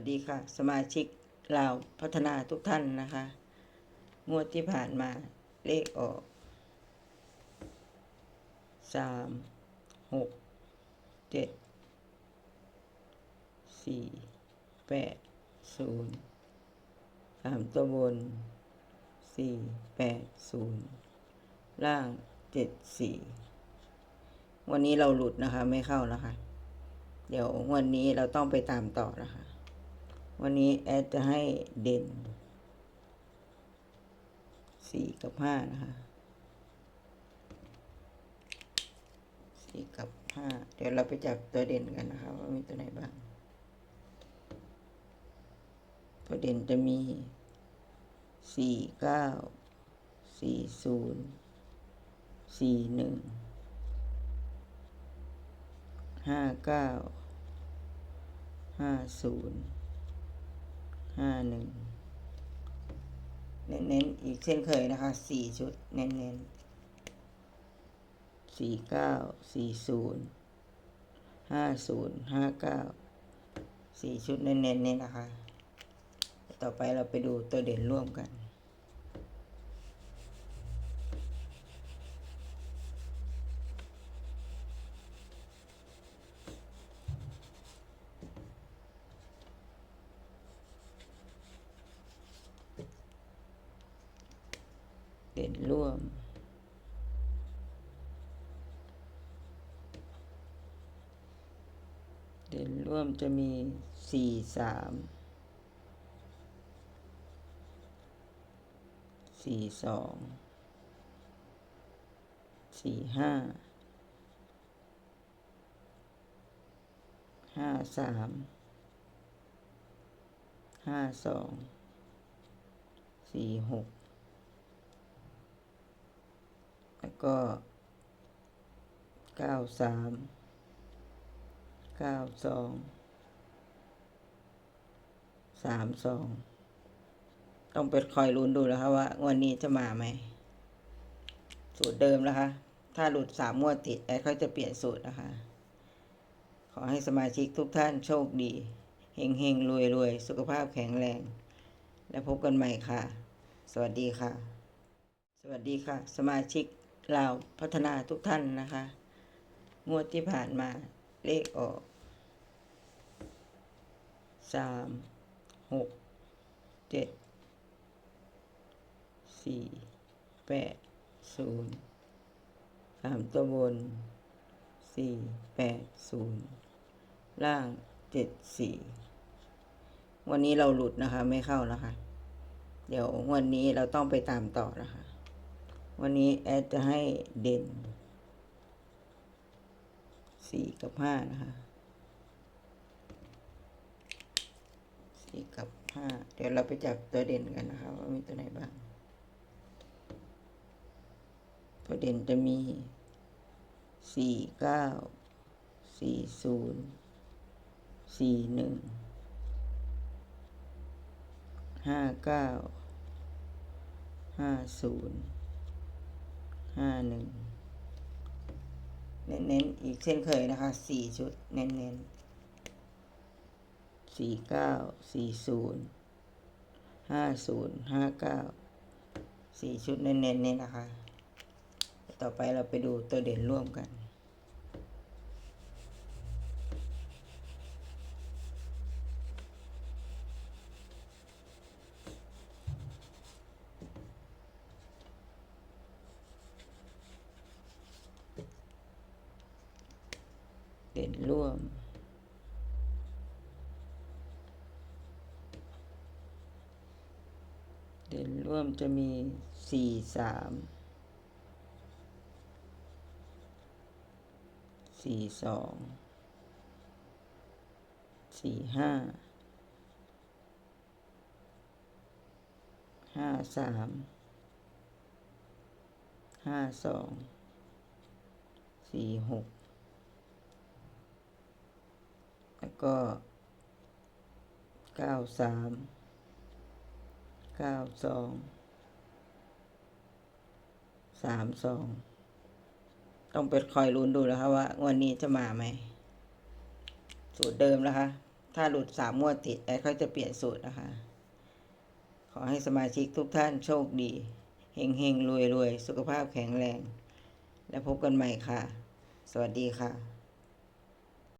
สดีค่ะ สมาชิกเราพัฒนาทุกท่านนะคะ งวดที่ผ่านมาเลขออกสามหกเจ็ดสี่แปดศูนย์สามตัวบนสี่แปดศูนย์ล่างเจ็ดสี่วันนี้เราหลุดนะคะ ไม่เข้านะคะ เดี๋ยววันนี้เราต้องไปตามต่อนะคะ วันนี้แอดจะให้เด่นสี่กับห้านะคะสี่กับห้าเดี๋ยวเราไปจับตัวเด่นกันนะคะ ว่ามีตัวไหนบ้าง ตัวเด่นจะมีสี่เก้าสี่ศูนย์สี่หนึ่งห้าเก้าห้าศูนย์ ห้าหนึ่งเน้นๆอีกเช่นเคยนะคะสี่ชุด เน้นๆสี่เก้าสี่ศูนย์ห้าศูนย์ห้าเก้าสี่ชุดเน้นๆเนี่ยนะคะ ต่อไปเราไปดูตัวเด่นร่วมกัน เด่นร่วม เด่นร่วมจะมีสี่สามสี่สองสี่ห้าห้าสามห้าสองสี่หก แล้วก็เก้าสามเก้าสองสามสองต้องไปคอยลุ้นดูแล้วครับว่างวันนี้จะมาไหม สูตรเดิมนะคะ ถ้าหลุดสามงวดติดแอดเขาจะเปลี่ยนสูตรนะคะ ขอให้สมาชิกทุกท่านโชคดี เฮงเฮงรวยรวยสุขภาพแข็งแรง และพบกันใหม่ค่ะ สวัสดีค่ะ สวัสดีค่ะ สมาชิก ลาวพัฒนาทุกท่านนะคะ งวดที่ผ่านมาเลขออกสามหกเจ็ดสี่แปดศูนย์สามตัวบนสี่แปดศูนย์ล่างเจ็ดสี่วันนี้เราหลุดนะคะ ไม่เข้านะคะ เดี๋ยววันนี้เราต้องไปตามต่อนะคะ วันนี้แอดจะให้เด่นสี่กับห้านะคะสี่กับห้าเดี๋ยวเราไปจับตัวเด่นกันนะคะ ว่ามีตัวไหนบ้าง ตัวเด่นจะมีสี่เก้าสี่ศูนย์สี่หนึ่งห้าเก้าห้าศูนย์ ห้าหนึ่งเน้นๆอีกเช่นเคยนะคะสี่ชุดเน้นๆสี่เก้าสี่ศูนย์ห้าศูนย์ห้าเก้าสี่ชุดเน้นๆเนี่ยนะคะ ต่อไปเราไปดูตัวเด่นร่วมกัน เด่นร่วม เด่นร่วมจะมีสี่สามสี่สองสี่ห้าห้าสามห้าสองสี่หก แล้ว ก็เก้าสามเก้าสองสามสองต้องไปคอยลุ้นดูแล้วครับว่างวันนี้จะมาไหม สูตรเดิมนะคะ ถ้าหลุดสามงวดติดแอดเขาจะเปลี่ยนสูตรนะคะ ขอให้สมาชิกทุกท่านโชคดี เฮงเฮงรวยรวยสุขภาพแข็งแรง และพบกันใหม่ค่ะ สวัสดีค่ะ